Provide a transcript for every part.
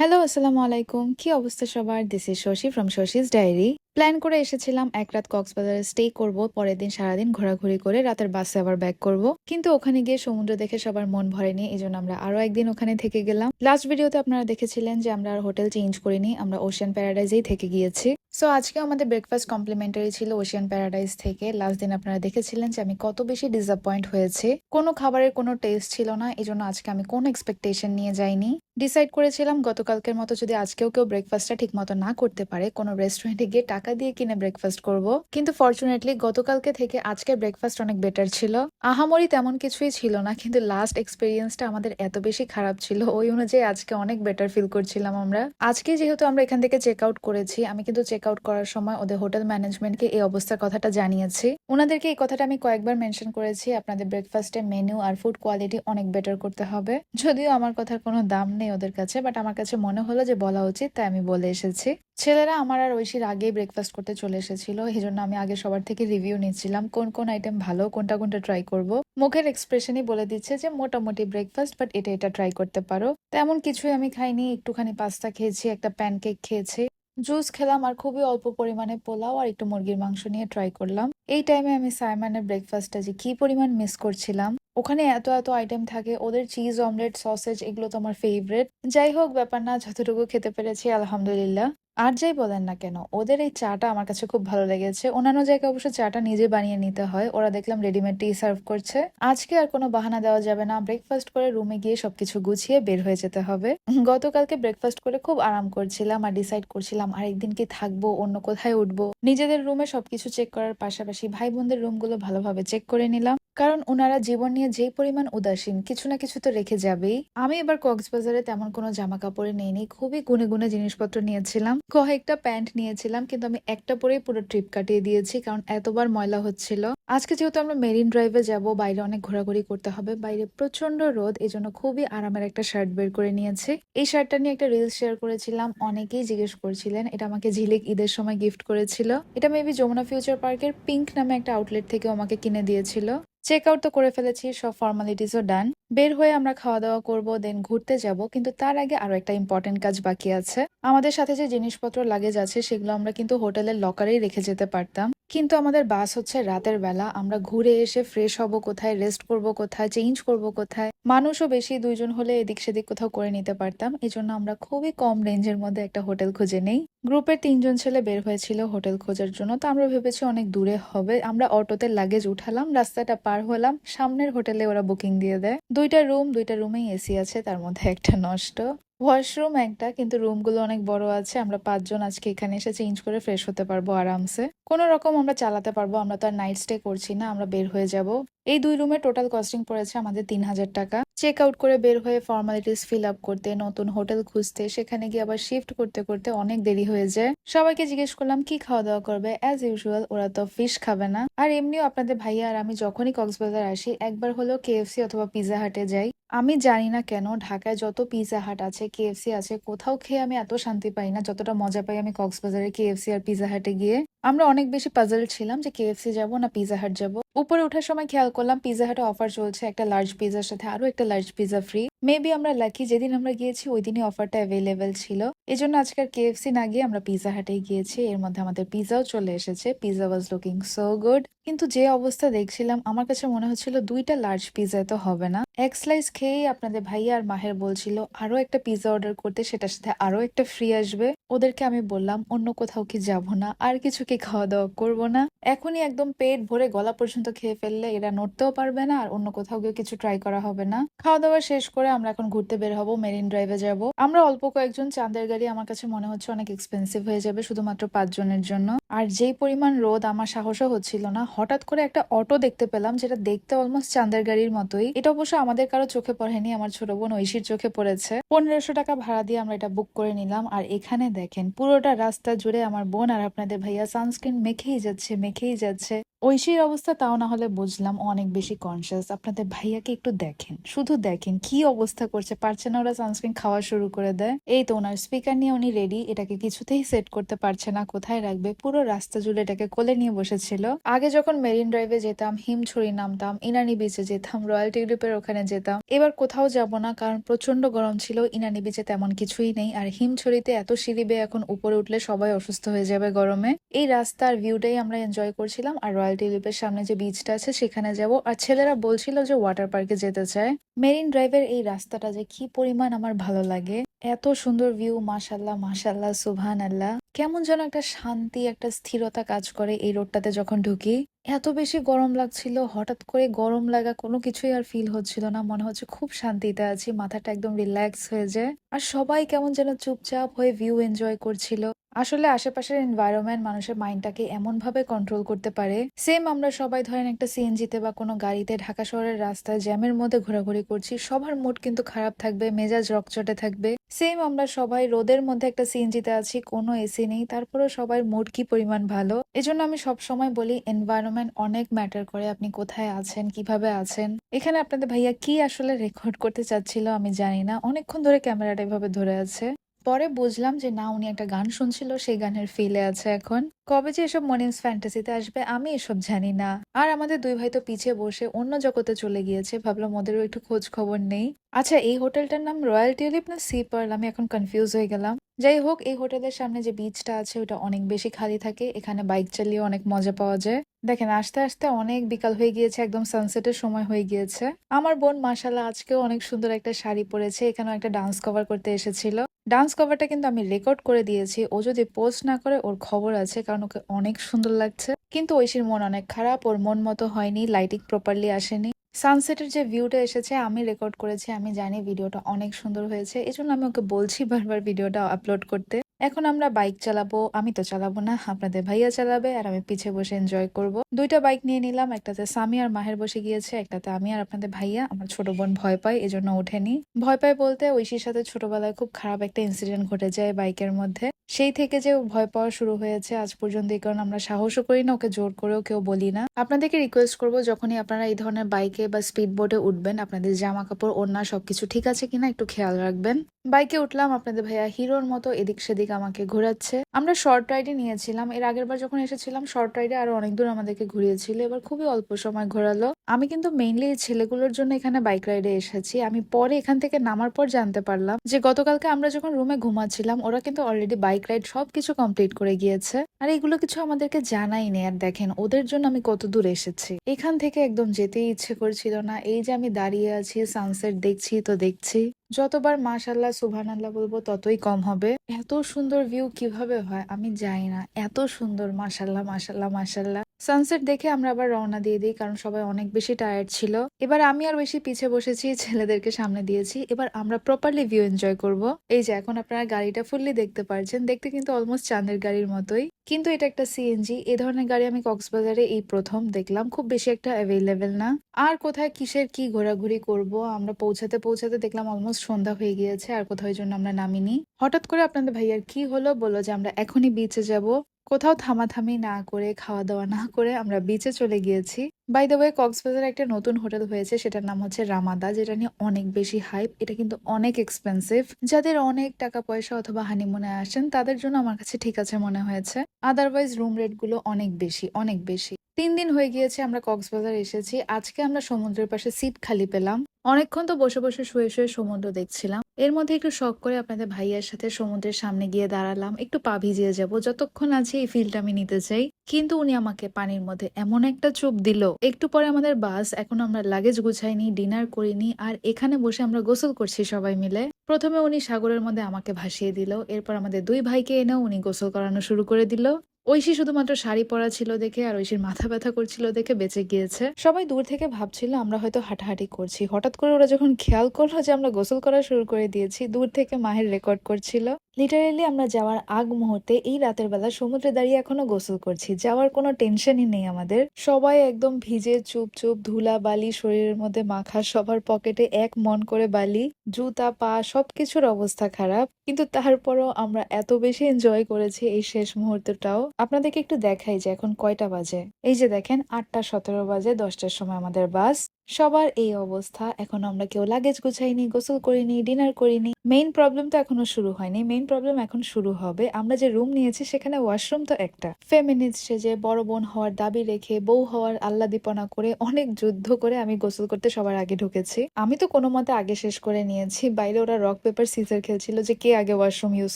Hello আসসালামু আলাইকুম কি অবস্থা সবার? This is Shashi from Shashi's diary plan করে এসেছিলাম, এক রাত কক্সবাজারে স্টে করব, পরের দিন সারাদিন ঘোরাঘুরি করে রাতের বাসে আবার ব্যাক করব। কিন্তু ওখানে গিয়ে সমুদ্র দেখে সবার মন ভরেনি এই জন্য আমরা আরও একদিন ওখানে থেকে গেলাম। লাস্ট ভিডিওতে আপনারা দেখেছিলেন যে আমরা আর হোটেল চেঞ্জ করিনি, আমরা ওশিয়ান প্যারাডাইজেই থেকে গিয়েছি। সো আজকে আমাদের ব্রেকফাস্ট কমপ্লিমেন্টারি ছিল ওশিয়ান প্যারাডাইজ থেকে। লাস্ট দিন আপনারা দেখেছিলেন যে আমি কত বেশি ডিসঅ্যাপয়েন্ট হয়েছে। কোনো খাবারের কোনো টেস্ট ছিল না এই জন্য আজকে আমি কোনো এক্সপেকটেশন নিয়ে যাইনি। ডিসাইড করেছিলাম, গতকালকের মতো যদি আজকেও কেউ ব্রেকফাস্টটা ঠিক মতো না করতে পারে, কোনো রেস্টুরেন্টে গিয়ে টাকা দিয়ে কিনে ব্রেকফাস্ট করব। কিন্তু ফর্চুনেটলি গতকালকে থেকে আজকের ব্রেকফাস্ট অনেক বেটার ছিল। আহামরি তেমন কিছুই ছিল না, কিন্তু লাস্ট এক্সপিরিয়েন্সটা আমাদের এত বেশি খারাপ ছিল, ওই অনুযায়ী আজকে অনেক বেটার ফিল করছিলাম আমরা। আজকে যেহেতু আমরা এখান থেকে চেক আউট করেছি, আমি কিন্তু চেক আউট করার সময় ওদের হোটেল ম্যানেজমেন্টকে এই অবস্থার কথাটা জানিয়েছি। ওনাদেরকে এই কথাটা আমি কয়েকবার মেনশন করেছি, আপনাদের ব্রেকফাস্টে মেনু আর ফুড কোয়ালিটি অনেক বেটার করতে হবে। যদিও আমার কথার কোনো দাম নেই ওদের কাছে বাট আমার কাছে মনে হলো যে বলা উচিত, তাই আমি বলে এসেছি। ছেলেরা আমার আর ঐশীর আগেই ব্রেকফাস্ট করতে চলে এসেছিল এই জন্য আমি আগে সবার থেকে রিভিউ নিচ্ছিলাম, কোন কোন আইটেম ভালো, কোনটা কোনটা ট্রাই করব। মুখের এক্সপ্রেশনই বলে দিচ্ছে যে মোটামুটি ব্রেকফাস্ট বাট এটা এটা ট্রাই করতে পারো। তেমন কিছুই আমি খাইনি, একটুখানি পাস্তা খেয়েছি, একটা প্যানকেক খেয়েছি। জুস খেলাম আর খুবই অল্প পরিমাণে পোলাও আর একটু মুরগির মাংস নিয়ে ট্রাই করলাম। এই টাইমে আমি সাইমানের ব্রেকফাস্টটা যে কি পরিমাণ মিস করছিলাম, ওখানে এত এত আইটেম থাকে, ওদের চিজ অমলেট সসেজ এগুলো তো আমার ফেভারেট যাই হোক, ব্যাপার না, যতটুকু খেতে পেরেছি, আলহামদুলিল্লাহ। আর যাই বলেন না কেন, ওদের এই চাটা আমার কাছে খুব ভালো লেগেছে। অন্যান্য জায়গায় অবশ্য চাটা নিজে বানিয়ে নিতে হয়, ওরা দেখলাম রেডিমেড টি সার্ভ করছে। আজকে আর কোনো বাহানা দেওয়া যাবে না ব্রেকফাস্ট করে রুমে গিয়ে সবকিছু গুছিয়ে বের হয়ে যেতে হবে। গতকালকে ব্রেকফাস্ট করে খুব আরাম করছিলাম আর ডিসাইড করছিলাম, আরেকদিন কি থাকব, অন্য কোথায় উঠবো। নিজেদের রুমে সবকিছু চেক করার পাশাপাশি ভাই বোনদের রুমগুলো ভালোভাবে চেক করে নিলাম। কারণ ওনারা জীবন নিয়ে যেই পরিমাণ উদাসীন, কিছু না কিছু তো রেখে যাবেই। আমি এবার কক্সবাজারে তেমন কোনো জামা কাপড়ে নেইনি, খুবই গুনে গুনে জিনিসপত্র নিয়েছিলাম। কয়েকটা প্যান্ট নিয়েছিলাম, কিন্তু আমি একটা পরেই পুরো ট্রিপ কাটিয়ে দিয়েছি, কারণ এতবার ময়লা হচ্ছিল। আজকে যেহেতু আমরা মেরিন ড্রাইভে যাব, বাইরে অনেক ঘোরাঘুরি করতে হবে, বাইরে প্রচণ্ড রোদ এই জন্য খুবই আরামের একটা শার্ট বের করে নিয়েছি। এই শার্টটা নিয়ে একটা রিলস শেয়ার করেছিলাম, অনেকেই জিজ্ঞেস করছিলেন, এটা আমাকে ঝিলিক ঈদের সময় গিফট করেছিল। এটা মেবি যমুনা ফিউচার পার্কের পিঙ্ক নামে একটা আউটলেট থেকে আমাকে কিনে দিয়েছিল। চেক আউট তো করে ফেলেছি, সব ফর্মালিটিসও ডান বের হয়ে আমরা খাওয়া দাওয়া করব দেন ঘুরতে যাব, কিন্তু তার আগে আরও একটা ইম্পর্টেন্ট কাজ বাকি আছে। আমাদের সাথে যে জিনিসপত্র লাগেজ আছে, সেগুলো আমরা কিন্তু হোটেলের লকারেই রেখে যেতে পারতাম। কিন্তু আমাদের বাস হচ্ছে রাতের বেলা। আমরা ঘুরে এসে ফ্রেশ হব কোথায় রেস্ট করব কোথায় চেঞ্জ করব কোথায়। মানুষও বেশি, দুইজন হলে এদিক সেদিক কোথাও করে নিতে পারতাম। এই জন্য আমরা খুবই কম রেঞ্জের মধ্যে একটা হোটেল খুঁজে নেই। গ্রুপের তিনজন ছেলে বের হয়েছিল হোটেল খোঁজার জন্য, তো আমরা ভেবেছি অনেক দূরে হবে। আমরা অটোতে লাগেজ উঠালাম, রাস্তাটা পার হলাম। সামনের হোটেলে ওরা বুকিং দিয়ে দেয়। দুইটা রুম দুইটা রুমেই এসি আছে, তার মধ্যে একটা নষ্ট। ওয়াশরুম একটা, কিন্তু রুমগুলো অনেক বড় আছে, আমরা পাঁচজন আজকে এখানে এসে চেঞ্জ করে ফ্রেশ হতে পারব আরামসে। কোনো রকম আমরা চালাতে পারব, আমরা তো আর নাইট স্টে করছি না, আমরা বের হয়ে যাব। এই দুই রুমে টোটাল কস্টিং পড়েছে আমাদের তিন হাজার টাকা। চেক আউট করে বের হয়ে ফর্মালিটিস ফিল আপ করতে, নতুন হোটেল খুঁজতে, সেখানে গিয়ে আবার শিফট করতে করতে অনেক দেরি হয়ে যায়। সবাইকে জিজ্ঞেস করলাম, কি খাওয়া দাওয়া করবে? অ্যাজ ইউজুয়াল ওরা তো ফিশ খাবে না। আর এমনিও আপনাদের ভাইয়া আর আমি যখনই কক্সবাজার আসি, একবার হলেও কেএফসি অথবা পিজা হাটে যাই। আমি জানি না কেন, ঢাকায় যত পিজা হাট আছে কেএফসি আছে, কোথাও খেয়ে আমি এত শান্তি পাই না, যতটা মজা পাই আমি কক্সবাজারে কেএফসি আর পিজা হাটে গিয়ে। আমরা অনেক বেশি পাজল ছিলাম যে কেএফসি যাব না পিজা হাট যাব। উপরে ওঠার সময় খেয়াল করলাম পিজা হাটে অফার চলছে একটা লার্জ পিজার সাথে আরও একটা লার্জ পিজা ফ্রি মেবি আমরা লাকি যেদিন আমরা গিয়েছি ওই দিনই অফারটা অ্যাভেলেবেল ছিল। এই জন্য আজকের কেএফসি না গিয়ে আমরা পিজা হাটে গিয়েছি। এর মধ্যে আমাদের পিজাও চলে এসেছে। Pizza was looking so good কিন্তু যে অবস্থা দেখছিলাম, আমার কাছে মনে হচ্ছিল দুইটা লার্জ পিজা তো হবে না। এক স্লাইস খেয়েই আপনাদের ভাইয়া আর মাহের বলছিল আরও একটা পিজা অর্ডার করতে, সেটার সাথে আরও একটা ফ্রি আসবে। ওদেরকে আমি বললাম, অন্য কোথাও কি যাব না? আর কিছু কি খাওয়া দাওয়া করব না। এখনই একদম পেট ভরে গলা পর্যন্ত খেয়ে ফেললে এরা নড়তেও পারবে না, আর অন্য কোথাও গিয়ে কিছু ট্রাই করা হবে না। খাওয়া দাওয়া শেষ করে আমরা এখন ঘুরতে বের হব মেরিন ড্রাইভে যাব। আমরা অল্প কয়েকজন চাঁদের গাড়ি আমার কাছে মনে হচ্ছে অনেক এক্সপেন্সিভ হয়ে যাবে শুধুমাত্র পাঁচজনের জন্য। আর যেই পরিমাণ রোদ আমার সাহসও হচ্ছিল না, হঠাৎ করে একটা অটো দেখতে পেলাম যেটা দেখতে অলমোস্ট চাঁদের গাড়ির মতোই। এটা অবশ্য আমাদের কারও চোখে পড়েনি, আমার ছোট বোন ঐশীর চোখে পড়েছে। পনেরোশো টাকা ভাড়া দিয়ে আমরা এটা বুক করে নিলাম। আর এখানে দেখেন, পুরোটা রাস্তা জুড়ে আমার বোন আর আপনাদের ভাইয়া সানস্ক্রিন মেখেই যাচ্ছে মেখেই যাচ্ছে। ঐশীর অবস্থা তাও না হলে বুঝলাম অনেক বেশি কনসিয়াস আপনাদের ভাইয়াকে একটু দেখেন, শুধু দেখেন কি অবস্থা করছে। পারছে না ওরা সানস্ক্রিন খাওয়া শুরু করে দেয়। এই তো ওনার স্পিকার নিয়ে উনি রেডি এটাকে কিছুতেই সেট করতে পারছে না, কোথায় রাখবে? পুরো রাস্তা জুড়ে এটাকে কোলে নিয়ে বসেছিল। আগে যখন মেরিন ড্রাইভে যেতাম, হিমছড়ি নামতাম, ইনানি বিচে যেতাম রয়্যাল টিউলিপের ওখানে যেতাম। এবার কোথাও যাব না, কারণ প্রচণ্ড গরম ছিল, ইনানি বিচে তেমন কিছুই নেই। আর হিমছড়িতে এত সিঁড়ি বেয়ে এখন উপরে উঠলে সবাই অসুস্থ হয়ে যাবে গরমে। এই রাস্তার ভিউটাই আমরা এনজয় করছিলাম। আর রয়্যাল টিউলিপের সামনে যে বিচটা আছে, সেখানে যাব। আর ছেলেরা বলছিল যে ওয়াটার পার্কে যেতে চায়। মেরিন ড্রাইভের এই রাস্তাটা যে কি পরিমাণ আমার ভালো লাগে। এত সুন্দর ভিউ মাশাল্লাহ মাশাল্লাহ সুবহান আল্লাহ কেমন যেন একটা শান্তি, একটা স্থিরতা কাজ করে এই রোডটাতে যখন ঢুকি। এত বেশি গরম লাগছিল, হঠাৎ করে গরম লাগা কোনো কিছুই আর ফিল হচ্ছিল না। মনে হচ্ছে খুব শান্তিতে আছি, মাথাটা একদম রিল্যাক্স হয়ে যায়। আর সবাই কেমন যেন চুপচাপ হয়ে ভিউ এনজয় করছিল। আসলে আশেপাশের এনভায়রনমেন্ট মানুষের মাইন্ডটাকে এমন ভাবে কন্ট্রোল করতে পারে সেম আমরা সবাই ধরেন একটা সিএনজিতে বা কোনো গাড়িতে ঢাকা শহরের রাস্তায় জ্যামের মধ্যে ঘোরাঘুরি করছি, সবার মুড কিন্তু খারাপ থাকবে, মেজাজ রকচটে থাকবে। সেম আমরা সবাই রোদের মধ্যে একটা সিএনজিতে আছি, কোনো এসি নেই, তারপরেও সবার মুড কি পরিমাণ ভালো? এজন্য আমি সব সময় বলি এনভায়রনমেন্ট অনেক ম্যাটার করে, আপনি কোথায় আছেন, কীভাবে আছেন? এখানে আপনাদের ভাইয়া কি আসলে রেকর্ড করতে চাচ্ছিল আমি জানি না, অনেকক্ষণ ধরে ক্যামেরাটা এভাবে ধরে আছে। পরে বুঝলাম যে না, উনি একটা গান শুনছিল, সেই গানের ফিলে আছে এখন। কবে যে এসব মর্নিংস ফ্যান্টাসিতে আসবে, আমি এসব জানি না। আর আমাদের দুই ভাই তো পিছিয়ে বসে অন্য জগতে চলে গিয়েছে, ভাবলাম ওদেরও একটু খোঁজ খবর নেই। আচ্ছা এই হোটেলটার নাম রয়্যাল টিউলিপ না সি পার্ল আমি এখন কনফিউজ হয়ে গেলাম। যাই হোক, এই হোটেলের সামনে যে বিচটা আছে, ওটা অনেক বেশি খালি থাকে। এখানে বাইক চালিয়ে অনেক মজা পাওয়া যায়। দেখেন, আস্তে আস্তে অনেক বিকাল হয়ে গিয়েছে, একদম সানসেটের সময় হয়ে গিয়েছে। আমার বোন মাসাল্লাহ আজকেও অনেক সুন্দর একটা শাড়ি পরেছে, এখানেও একটা ডান্স কভার করতে এসেছিল। ডান্স কভারটা কিন্তু আমি রেকর্ড করে দিয়েছি। ও যদি পোস্ট না করে, ওর খবর আছে, কারণ ওকে অনেক সুন্দর লাগছে। কিন্তু ঐশীর মন অনেক খারাপ, ওর মন মতো হয়নি লাইটিং প্রপারলি আসেনি। সানসেটের যে ভিউটা এসেছে, আমি রেকর্ড করেছি, আমি জানি ভিডিওটা অনেক সুন্দর হয়েছে। এই জন্য আমি ওকে বলছি বারবার ভিডিওটা আপলোড করতে। এখন আমরা বাইক চালাবো, আমি তো চালাবো না, আপনাদের ভাইয়া চালাবে আর আমি পিছে বসে এনজয় করব। দুইটা বাইক নিয়ে নিলাম, একটাতে সামি আর মাহের বসে গিয়েছে, একটাতে আমি আর আপনাদের ভাইয়া। আমার ছোট বোন ভয় পায়, এজন্য ওঠেনি ভয় পায় বলতে ঐশীর সাথে ছোটবেলায় খুব খারাপ একটা ইনসিডেন্ট ঘটে যায় বাইকের মধ্যে। সেই থেকে যে ভয় পাওয়া শুরু হয়েছে, আজ পর্যন্ত এই কারণে আমরা সাহসও করি না, ওকে জোর করেও কেউ বলি না। আপনাদেরকে রিকোয়েস্ট করব, যখনই আপনারা এই ধরনের বাইকে বা স্পিড বোটে উঠবেন, আপনাদের জামা কাপড় ওড়না সবকিছু ঠিক আছে কিনা একটু খেয়াল রাখবেন। বাইকে উঠলাম, আপনাদের ভাইয়া হিরোর মতো এদিক সেদিক আমাকে ঘোরাচ্ছে। আমরা শর্ট রাইডে নিয়েছিলাম। এর আগের বার যখন এসেছিলাম শর্ট রাইডে আরও অনেক দূর আমাদেরকে ঘুরিয়েছিল। এবার খুবই অল্প সময় ঘোরালো। আমি কিন্তু মেইনলি এই ছেলেগুলোর জন্য এখানে বাইক রাইডে এসেছি। আমি পরে এখান থেকে নামার পর জানতে পারলাম যে গতকালকে আমরা যখন রুমে ঘুমাচ্ছিলাম, ওরা কিন্তু অলরেডি বাইক রাইড সবকিছু কমপ্লিট করে গিয়েছে। আর এগুলো কিছু আমাদেরকে জানাই নেই আর দেখেন, ওদের জন্য আমি কত দূর এসেছি। এখান থেকে একদম যেতেই ইচ্ছে করছিল না। এই যে আমি দাঁড়িয়ে আছি সানসেট দেখছি তো দেখছি। যতবার মাশাল্লাহ সুবহানাল্লাহ বলব, ততই কম হবে। এত সুন্দর ভিউ কীভাবে হয় আমি জানি না। এত সুন্দর মাশাল্লাহ মাশাল্লাহ মাশাল্লাহ সানসেট দেখে আমরা আবার রওনা দিয়ে দিই, কারণ সবাই অনেক বেশি টায়ার্ড ছিল। এবার আমি আর বেশি পিছে বসেছি, ছেলেদেরকে সামনে দিয়েছি। এবার আমরা প্রপারলি ভিউ এনজয় করব। এই যে, এখন আপনারা গাড়িটা ফুললি দেখতে পারছেন। দেখতে কিন্তু অলমোস্ট চাঁদের গাড়ির মতোই। কিন্তু এটা একটা সিএনজি এ ধরনের গাড়ি আমি কক্সবাজারে এই প্রথম দেখলাম। খুব বেশি একটা অ্যাভেলেবেল না। আর কোথায় কিসের কি ঘোরাঘুরি করব? আমরা পৌঁছাতে পৌঁছাতে দেখলাম অলমোস্ট সন্ধ্যা হয়ে গিয়েছে, আর কোথাও জন্য আমরা নামিনি। হঠাৎ করে আপনাদের ভাইয়ার কি হলো? বলো যে আমরা এখনই বিচে যাব। কোথাও থামাথামি না করে খাওয়া দাওয়া না করে আমরা বিচে চলে গিয়েছি। বাই দ্য ওয়ে কক্সবাজারে একটা নতুন হোটেল হয়েছে, সেটার নাম হচ্ছে রামাদা, যেটা নিয়ে অনেক বেশি হাইপ এটা কিন্তু অনেক এক্সপেন্সিভ যাদের অনেক টাকা পয়সা অথবা হানিমুনে আসেন, তাদের জন্য আমার কাছে ঠিক আছে মনে হয়েছে। আদারওয়াইজ রুম রেটগুলো অনেক বেশি অনেক বেশি। তিন দিন হয়ে গিয়েছে আমরা কক্সবাজার এসেছি। আজকে আমরা সমুদ্রের পাশে সিট খালি পেলাম। অনেকক্ষণ তো বসে বসে শুয়ে শুয়ে সমুদ্র দেখছিলাম। এর মধ্যে একটু শখ করে আপনাদের ভাইয়ার সাথে সমুদ্রের সামনে গিয়ে দাঁড়ালাম। একটু পা ভিজিয়ে যাব। যতক্ষণ আছে এই ফিলটা আমি নিতে চাই। কিন্তু উনি আমাকে পানির মধ্যে এমন একটা চোপ দিল। একটু পরে আমাদের বাস, এখন আমরা লাগেজ গুছাইনি ডিনার করিনি আর এখানে বসে আমরা গোসল করছি সবাই মিলে। প্রথমে উনি সাগরের মধ্যে আমাকে ভাসিয়ে দিল। এরপর আমাদের দুই ভাইকে এনেও উনি গোসল করানো শুরু করে দিল। ঐশী শুধুমাত্র শাড়ি পরা ছিল দেখে আর ঐশীর মাথা ব্যথা করছিল দেখে বেঁচে গিয়েছে। সবাই দূর থেকে ভাবছিল, আমরা হয়তো হাঁটাহাঁটি করছি। হঠাৎ করে ওরা যখন খেয়াল করল যে আমরা গোসল করা শুরু করে দিয়েছি, দূর থেকে মাহের রেকর্ড করছিল। লিটারেলি আমরা যাওয়ার আগ মুহূর্তে এই রাতের বেলা সমুদ্রে দাঁড়িয়ে এখনও গোসল করছি। যাওয়ার কোনো টেনশনই নেই আমাদের। সবাই একদম ভিজে চুপ চুপ ধুলা, বালি, শরীরের মধ্যে মাখা, সবার পকেটে এক মন করে বালি, জুতা, পা, সবকিছুর অবস্থা খারাপ। কিন্তু তারপরও আমরা এত বেশি এনজয় করেছি এই শেষ মুহূর্তটাও। আপনাদেরকে একটু দেখাই যে এখন কয়টা বাজে। এই যে দেখেন, আটটা সতেরো বাজে, দশটার সময় আমাদের বাস। সবার এই অবস্থা। এখন আমরা কেউ লাগেজ গুছাইনি, গোসল করিনি ডিনার করিনি। মেইন প্রবলেম তো এখনও শুরু হয়নি। মেইন প্রবলেম এখন শুরু হবে। আমরা যে রুম নিয়েছি, সেখানে ওয়াশরুম তো একটা। ফেমিনিস্ট সেজে বড় বোন হওয়ার দাবি রেখে, বউ হওয়ার আল্লাদিপনা করে, অনেক যুদ্ধ করে আমি গোসল করতে সবার আগে ঢুকেছি। আমি তো কোনো মতে আগে শেষ করে নিয়েছি। বাইরে ওরা রক পেপার সিজার খেলছিল যে কে আগে ওয়াশরুম ইউজ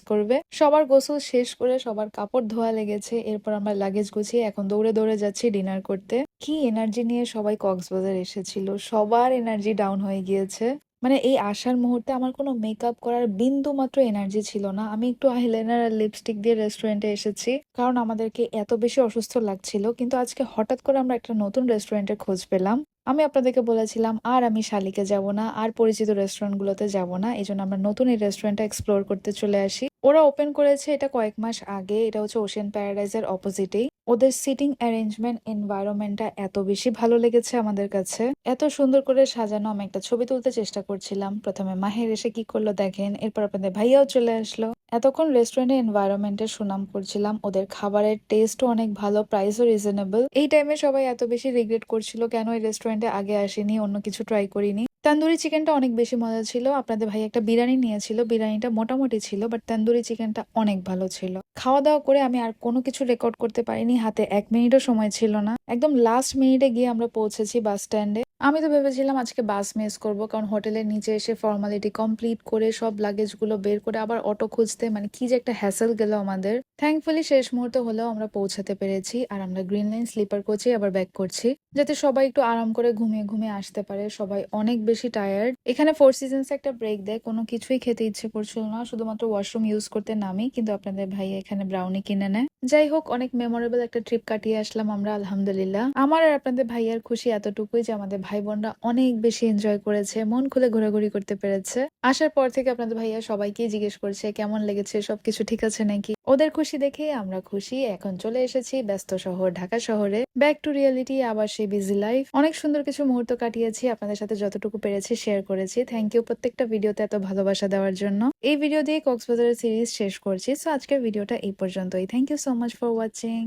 করবে। সবার গোসল শেষ করে সবার কাপড় ধোয়া লেগেছে। এরপর আমরা লাগেজ গুছিয়ে এখন দৌড়ে দৌড়ে যাচ্ছি ডিনার করতে। কি এনার্জি নিয়ে সবাই কক্সবাজার এসেছিল। সবার এনার্জি ডাউন হয়ে গিয়েছে। মানে এই আসার মুহূর্তে আমার কোনো মেকআপ করার বিন্দু মাত্র এনার্জি ছিল না। আমি একটু আইলাইনার আর লিপস্টিক দিয়ে রেস্টুরেন্টে এসেছি, কারণ আমাদেরকে এত বেশি অসুস্থ লাগছিল। কিন্তু আজকে হঠাৎ করে আমরা একটা নতুন রেস্টুরেন্টের খোঁজ পেলাম। আমি আপনাদেরকে বলেছিলাম, আর আমি শালিকে যাব না, আর পরিচিত রেস্টুরেন্টগুলোতে যাব না। এই জন্য আমরা নতুন এই রেস্টুরেন্টটা এক্সপ্লোর করতে চলে আসি। ওরা ওপেন করেছে এটা কয়েক মাস আগে, এটা হচ্ছে ওশেন প্যারাডাইজের অপোজিটেই ওদের সিটিং অ্যারেঞ্জমেন্ট এনভায়রনমেন্টটা এত বেশি ভালো লেগেছে আমাদের কাছে। এত সুন্দর করে সাজানো, আমি একটা ছবি তুলতে চেষ্টা করছিলাম। প্রথমে মাহের এসে কি করল দেখেন, এরপর আপনাদের ভাইয়াও চলে আসলো। এতক্ষণ রেস্টুরেন্টের এনভায়রনমেন্টের সুনাম করছিলাম, ওদের খাবারের টেস্টও অনেক ভালো প্রাইসও রিজনেবল এই টাইমে সবাই এত বেশি রিগ্রেট করছিল, কেন এই রেস্টুরেন্টে আগে আসেনি, অন্য কিছু ট্রাই করিনি? তান্দুরি চিকেনটা অনেক বেশি মজা ছিল। আপনাদের ভাই একটা বিরিয়ানি নিয়েছিল। বিরিয়ানিটা মোটামুটি ছিল বাট তান্দুরি চিকেনটা অনেক ভালো ছিল। খাওয়া দাওয়া করে আমি আর কোনো কিছু রেকর্ড করতে পারিনি। হাতে এক মিনিটও সময় ছিল না। একদম লাস্ট মিনিটে গিয়ে আমরা পৌঁছেছি বাস স্ট্যান্ডে আমি তো ভেবেছিলাম আজকে বাস মিস করব, কারণ হোটেলের নিচে এসে ফর্মালিটি কমপ্লিট করে সব লাগেজগুলো বের করে আবার অটো খুঁজতে মানে কি যে একটা হ্যাসেল গেল আমাদের। থ্যাঙ্কফুলি শেষ মুহূর্তে হলেও আমরা পৌঁছাতে পেরেছি আর আমরা গ্রিন লাইন স্লিপার কোচে আবার ব্যাক করছি, যাতে সবাই একটু আরাম করে ঘুমিয়ে ঘুমিয়ে আসতে পারে। সবাই অনেক বেশি টায়ার্ড এখানে ফোর সিজনস একটা ব্রেক দেয়, কোনো কিছুই খেতে ইচ্ছে করছিল না, শুধুমাত্র ওয়াশরুম ইউজ করতে নামি, কিন্তু আপনাদের ভাই এখানে ব্রাউনি কিনে নেয়। যাই হোক, অনেক মেমোরেবল একটা ট্রিপ কাটিয়ে আসলাম আমরা, আলহামদুলিল্লাহ। আমার আর আপনাদের ভাইয়ার খুশি এতটুকুই যে আমাদের ভাই বোনরা অনেক বেশি এনজয় করেছে, মন খুলে ঘোরাঘুরি করতে পেরেছে। আসার পর থেকে আপনাদের ভাইয়া সবাইকে জিজ্ঞেস করছে, কেমন লেগেছে, সবকিছু ঠিক আছে নাকি? ওদের খুশি দেখে আমরা খুশি। এখন চলে এসেছি ব্যস্ত শহর, ঢাকা শহরে। ব্যাক টু রিয়েলিটি আবার সেই বিজি লাইফ অনেক সুন্দর কিছু মুহূর্ত কাটিয়েছি, আপনাদের সাথে যতটুকু পেরেছি শেয়ার করেছি। থ্যাংক ইউ প্রত্যেকটা ভিডিওতে এত ভালোবাসা দেওয়ার জন্য। এই ভিডিও দিয়ে কক্সবাজারের সিরিজ শেষ করছি। সো আজকের ভিডিওটা এই পর্যন্তই। Thank you so much for watching